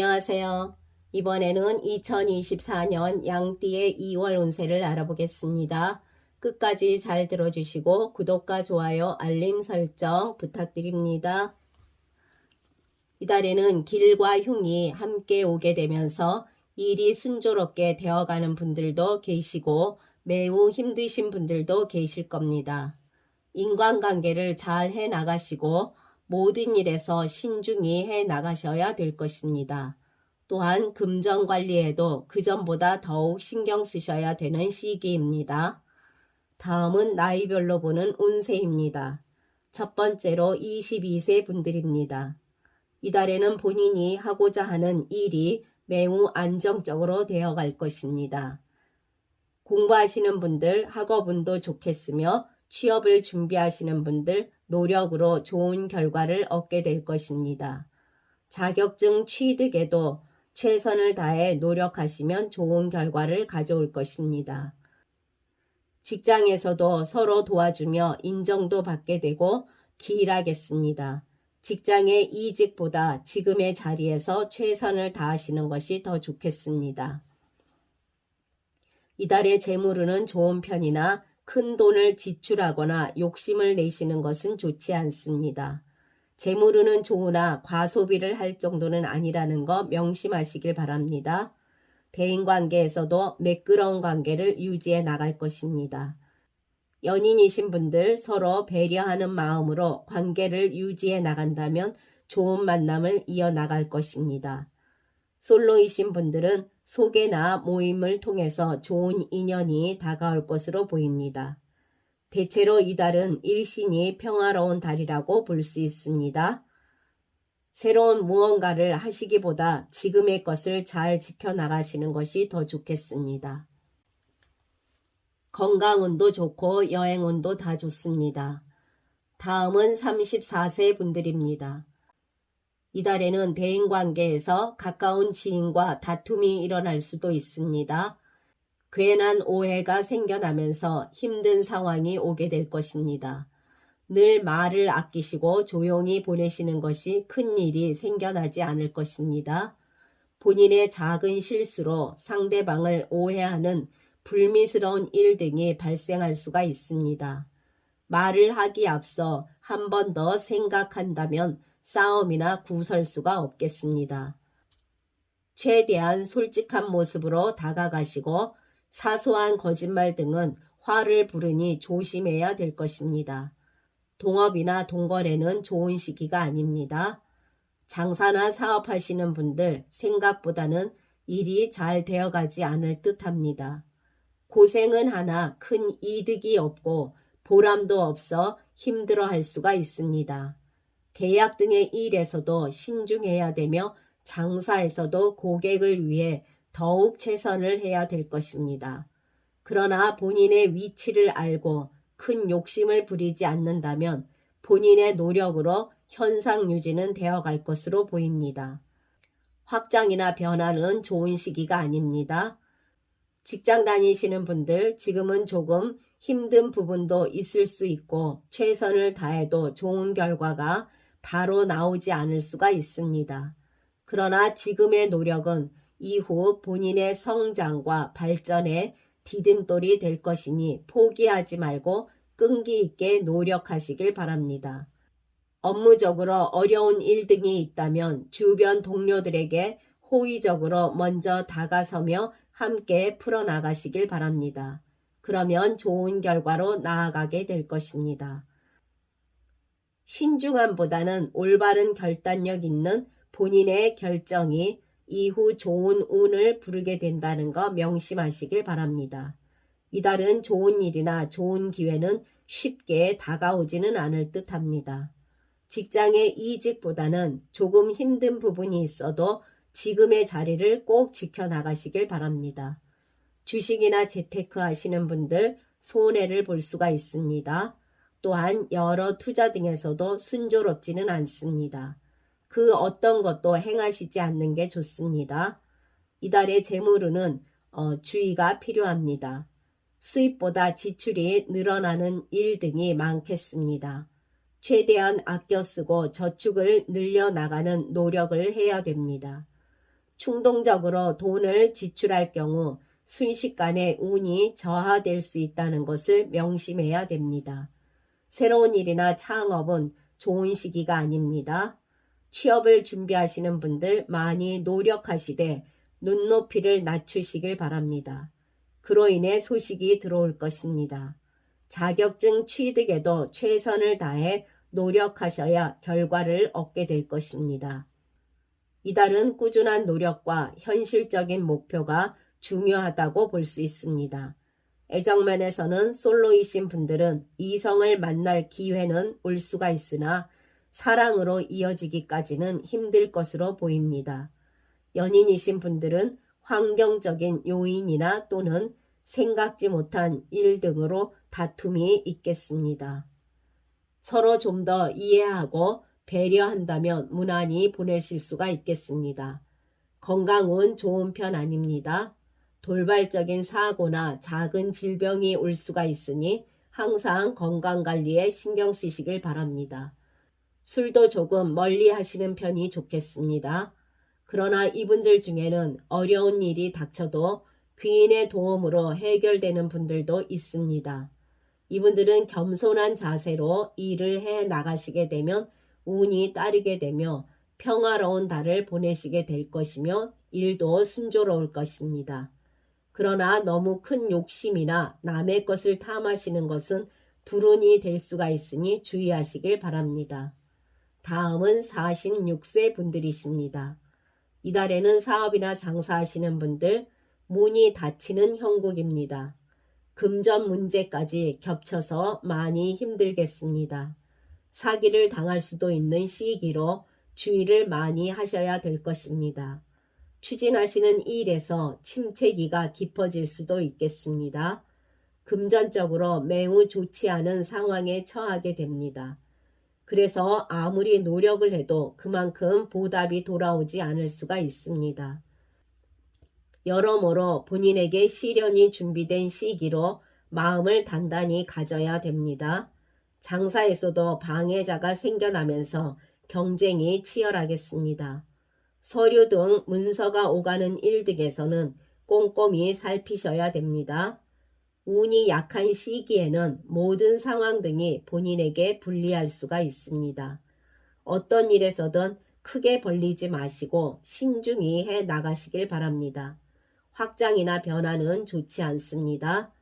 안녕하세요. 이번에는 2024년 양띠의 2월 운세를 알아보겠습니다. 끝까지 잘 들어주시고 구독과 좋아요, 알림 설정 부탁드립니다. 이달에는 길과 흉이 함께 오게 되면서 일이 순조롭게 되어가는 분들도 계시고 매우 힘드신 분들도 계실 겁니다. 인간관계를 잘 해 나가시고 모든 일에서 신중히 해 나가셔야 될 것입니다. 또한 금전 관리에도 그전보다 더욱 신경 쓰셔야 되는 시기입니다. 다음은 나이별로 보는 운세입니다. 첫 번째로 22세 분들입니다. 이달에는 본인이 하고자 하는 일이 매우 안정적으로 되어 갈 것입니다. 공부하시는 분들 학업운도 좋겠으며 취업을 준비하시는 분들 노력으로 좋은 결과를 얻게 될 것입니다. 자격증 취득에도 최선을 다해 노력하시면 좋은 결과를 가져올 것입니다. 직장에서도 서로 도와주며 인정도 받게 되고 기일하겠습니다. 직장의 이직보다 지금의 자리에서 최선을 다하시는 것이 더 좋겠습니다. 이달의 재물운은 좋은 편이나 큰 돈을 지출하거나 욕심을 내시는 것은 좋지 않습니다. 재물운은 좋으나 과소비를 할 정도는 아니라는 거 명심하시길 바랍니다. 대인 관계에서도 매끄러운 관계를 유지해 나갈 것입니다. 연인이신 분들 서로 배려하는 마음으로 관계를 유지해 나간다면 좋은 만남을 이어나갈 것입니다. 솔로이신 분들은 소개나 모임을 통해서 좋은 인연이 다가올 것으로 보입니다. 대체로 이달은 일신이 평화로운 달이라고 볼 수 있습니다. 새로운 무언가를 하시기보다 지금의 것을 잘 지켜나가시는 것이 더 좋겠습니다. 건강운도 좋고 여행운도 다 좋습니다. 다음은 34세 분들입니다. 이달에는 대인관계에서 가까운 지인과 다툼이 일어날 수도 있습니다. 괜한 오해가 생겨나면서 힘든 상황이 오게 될 것입니다. 늘 말을 아끼시고 조용히 보내시는 것이 큰 일이 생겨나지 않을 것입니다. 본인의 작은 실수로 상대방을 오해하는 불미스러운 일 등이 발생할 수가 있습니다. 말을 하기 앞서 한 번 더 생각한다면 싸움이나 구설수가 없겠습니다. 최대한 솔직한 모습으로 다가가시고 사소한 거짓말 등은 화를 부르니 조심해야 될 것입니다. 동업이나 동거래는 좋은 시기가 아닙니다. 장사나 사업하시는 분들 생각보다는 일이 잘 되어가지 않을 듯 합니다. 고생은 하나 큰 이득이 없고 보람도 없어 힘들어 할 수가 있습니다. 계약 등의 일에서도 신중해야 되며 장사에서도 고객을 위해 더욱 최선을 해야 될 것입니다. 그러나 본인의 위치를 알고 큰 욕심을 부리지 않는다면 본인의 노력으로 현상 유지는 되어 갈 것으로 보입니다. 확장이나 변화는 좋은 시기가 아닙니다. 직장 다니시는 분들 지금은 조금 힘든 부분도 있을 수 있고 최선을 다해도 좋은 결과가 바로 나오지 않을 수가 있습니다. 그러나 지금의 노력은 이후 본인의 성장과 발전에 디딤돌이 될 것이니 포기하지 말고 끈기 있게 노력하시길 바랍니다. 업무적으로 어려운 일 등이 있다면 주변 동료들에게 호의적으로 먼저 다가서며 함께 풀어나가시길 바랍니다. 그러면 좋은 결과로 나아가게 될 것입니다. 신중함보다는 올바른 결단력 있는 본인의 결정이 이후 좋은 운을 부르게 된다는 거 명심하시길 바랍니다. 이달은 좋은 일이나 좋은 기회는 쉽게 다가오지는 않을 듯 합니다. 직장의 이직보다는 조금 힘든 부분이 있어도 지금의 자리를 꼭 지켜나가시길 바랍니다. 주식이나 재테크 하시는 분들 손해를 볼 수가 있습니다. 또한 여러 투자 등에서도 순조롭지는 않습니다. 그 어떤 것도 행하시지 않는 게 좋습니다. 이달의 재물운은 어, 주의가 필요합니다. 수입보다 지출이 늘어나는 일 등이 많겠습니다. 최대한 아껴 쓰고 저축을 늘려나가는 노력을 해야 됩니다. 충동적으로 돈을 지출할 경우 순식간에 운이 저하될 수 있다는 것을 명심해야 됩니다. 새로운 일이나 창업은 좋은 시기가 아닙니다. 취업을 준비하시는 분들 많이 노력하시되 눈높이를 낮추시길 바랍니다. 그로 인해 소식이 들어올 것입니다. 자격증 취득에도 최선을 다해 노력하셔야 결과를 얻게 될 것입니다. 이달은 꾸준한 노력과 현실적인 목표가 중요하다고 볼 수 있습니다. 애정면에서는 솔로이신 분들은 이성을 만날 기회는 올 수가 있으나 사랑으로 이어지기까지는 힘들 것으로 보입니다. 연인이신 분들은 환경적인 요인이나 또는 생각지 못한 일 등으로 다툼이 있겠습니다. 서로 좀 더 이해하고 배려한다면 무난히 보내실 수가 있겠습니다. 건강은 좋은 편 아닙니다. 돌발적인 사고나 작은 질병이 올 수가 있으니 항상 건강 관리에 신경 쓰시길 바랍니다. 술도 조금 멀리 하시는 편이 좋겠습니다. 그러나 이분들 중에는 어려운 일이 닥쳐도 귀인의 도움으로 해결되는 분들도 있습니다. 이분들은 겸손한 자세로 일을 해 나가시게 되면 운이 따르게 되며 평화로운 달을 보내시게 될 것이며 일도 순조로울 것입니다. 그러나 너무 큰 욕심이나 남의 것을 탐하시는 것은 불운이 될 수가 있으니 주의하시길 바랍니다. 다음은 46세 분들이십니다. 이달에는 사업이나 장사하시는 분들, 문이 닫히는 형국입니다. 금전 문제까지 겹쳐서 많이 힘들겠습니다. 사기를 당할 수도 있는 시기로 주의를 많이 하셔야 될 것입니다. 추진하시는 일에서 침체기가 깊어질 수도 있겠습니다. 금전적으로 매우 좋지 않은 상황에 처하게 됩니다. 그래서 아무리 노력을 해도 그만큼 보답이 돌아오지 않을 수가 있습니다. 여러모로 본인에게 시련이 준비된 시기로 마음을 단단히 가져야 됩니다. 장사에서도 방해자가 생겨나면서 경쟁이 치열하겠습니다. 서류 등 문서가 오가는 일 등에서는 꼼꼼히 살피셔야 됩니다. 운이 약한 시기에는 모든 상황 등이 본인에게 불리할 수가 있습니다. 어떤 일에서든 크게 벌리지 마시고 신중히 해 나가시길 바랍니다. 확장이나 변화는 좋지 않습니다.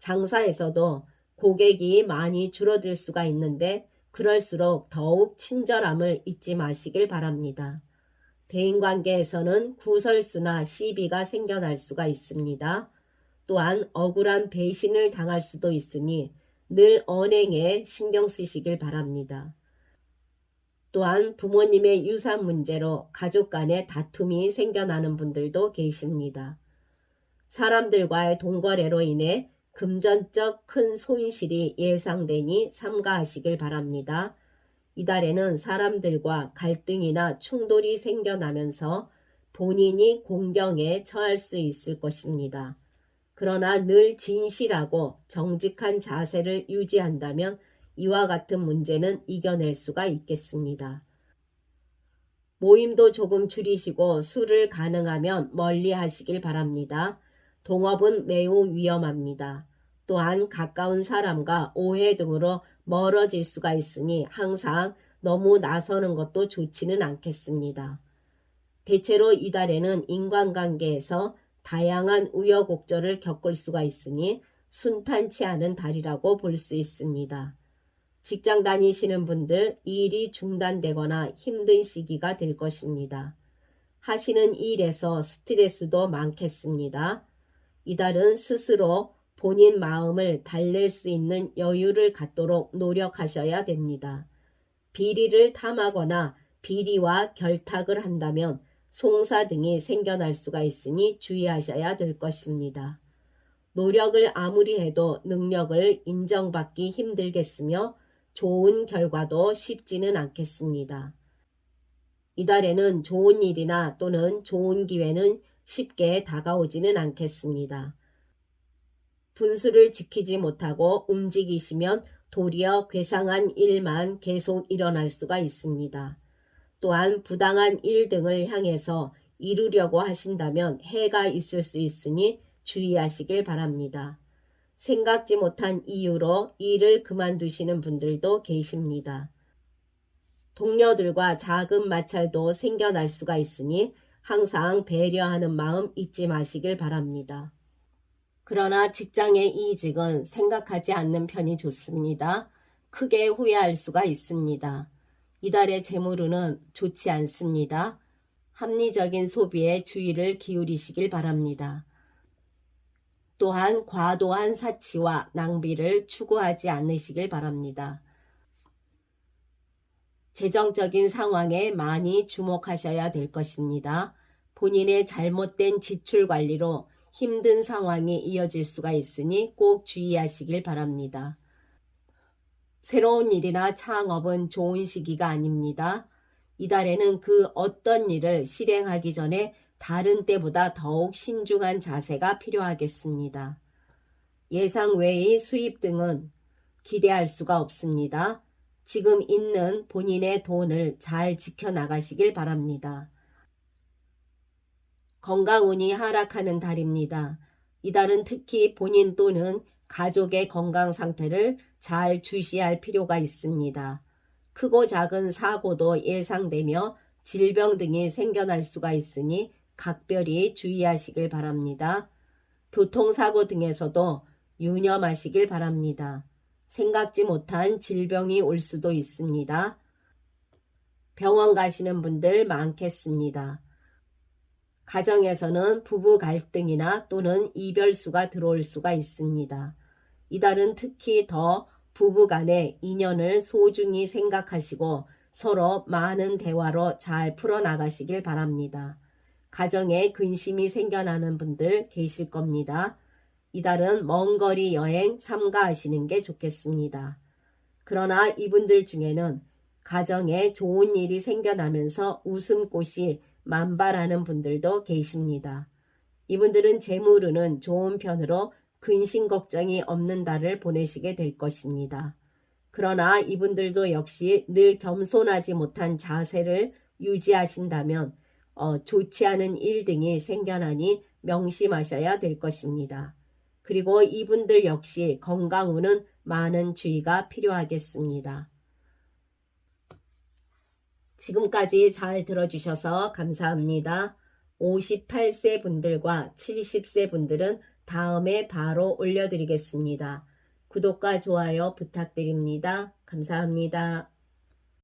장사에서도 고객이 많이 줄어들 수가 있는데 그럴수록 더욱 친절함을 잊지 마시길 바랍니다. 대인관계에서는 구설수나 시비가 생겨날 수가 있습니다. 또한 억울한 배신을 당할 수도 있으니 늘 언행에 신경 쓰시길 바랍니다. 또한 부모님의 유산 문제로 가족 간의 다툼이 생겨나는 분들도 계십니다. 사람들과의 동거래로 인해 금전적 큰 손실이 예상되니 삼가하시길 바랍니다. 이달에는 사람들과 갈등이나 충돌이 생겨나면서 본인이 공경에 처할 수 있을 것입니다. 그러나 늘 진실하고 정직한 자세를 유지한다면 이와 같은 문제는 이겨낼 수가 있겠습니다. 모임도 조금 줄이시고 술을 가능하면 멀리 하시길 바랍니다. 동업은 매우 위험합니다. 또한 가까운 사람과 오해 등으로 멀어질 수가 있으니 항상 너무 나서는 것도 좋지는 않겠습니다. 대체로 이달에는 인간관계에서 다양한 우여곡절을 겪을 수가 있으니 순탄치 않은 달이라고 볼 수 있습니다. 직장 다니시는 분들 일이 중단되거나 힘든 시기가 될 것입니다. 하시는 일에서 스트레스도 많겠습니다. 이달은 스스로 본인 마음을 달랠 수 있는 여유를 갖도록 노력하셔야 됩니다. 비리를 탐하거나 비리와 결탁을 한다면 송사 등이 생겨날 수가 있으니 주의하셔야 될 것입니다. 노력을 아무리 해도 능력을 인정받기 힘들겠으며 좋은 결과도 쉽지는 않겠습니다. 이달에는 좋은 일이나 또는 좋은 기회는 쉽게 다가오지는 않겠습니다. 분수를 지키지 못하고 움직이시면 도리어 괴상한 일만 계속 일어날 수가 있습니다. 또한 부당한 일 등을 향해서 이루려고 하신다면 해가 있을 수 있으니 주의하시길 바랍니다. 생각지 못한 이유로 일을 그만두시는 분들도 계십니다. 동료들과 작은 마찰도 생겨날 수가 있으니 항상 배려하는 마음 잊지 마시길 바랍니다. 그러나 직장의 이직은 생각하지 않는 편이 좋습니다. 크게 후회할 수가 있습니다. 이달의 재물운은 좋지 않습니다. 합리적인 소비에 주의를 기울이시길 바랍니다. 또한 과도한 사치와 낭비를 추구하지 않으시길 바랍니다. 재정적인 상황에 많이 주목하셔야 될 것입니다. 본인의 잘못된 지출 관리로 힘든 상황이 이어질 수가 있으니 꼭 주의하시길 바랍니다. 새로운 일이나 창업은 좋은 시기가 아닙니다. 이달에는 그 어떤 일을 실행하기 전에 다른 때보다 더욱 신중한 자세가 필요하겠습니다. 예상 외의 수입 등은 기대할 수가 없습니다. 지금 있는 본인의 돈을 잘 지켜나가시길 바랍니다. 건강운이 하락하는 달입니다. 이달은 특히 본인 또는 가족의 건강 상태를 잘 주시할 필요가 있습니다. 크고 작은 사고도 예상되며 질병 등이 생겨날 수가 있으니 각별히 주의하시길 바랍니다. 교통사고 등에서도 유념하시길 바랍니다. 생각지 못한 질병이 올 수도 있습니다. 병원 가시는 분들 많겠습니다. 가정에서는 부부 갈등이나 또는 이별수가 들어올 수가 있습니다. 이달은 특히 더 부부 간의 인연을 소중히 생각하시고 서로 많은 대화로 잘 풀어나가시길 바랍니다. 가정에 근심이 생겨나는 분들 계실 겁니다. 이달은 먼 거리 여행 삼가하시는 게 좋겠습니다. 그러나 이분들 중에는 가정에 좋은 일이 생겨나면서 웃음꽃이 만발하는 분들도 계십니다. 이분들은 재물운은 좋은 편으로 근심 걱정이 없는 달을 보내시게 될 것입니다. 그러나 이분들도 역시 늘 겸손하지 못한 자세를 유지하신다면 어, 좋지 않은 일 등이 생겨나니 명심하셔야 될 것입니다. 그리고 이분들 역시 건강운은 많은 주의가 필요하겠습니다. 지금까지 잘 들어주셔서 감사합니다. 58세 분들과 70세 분들은 다음에 바로 올려드리겠습니다. 구독과 좋아요 부탁드립니다. 감사합니다.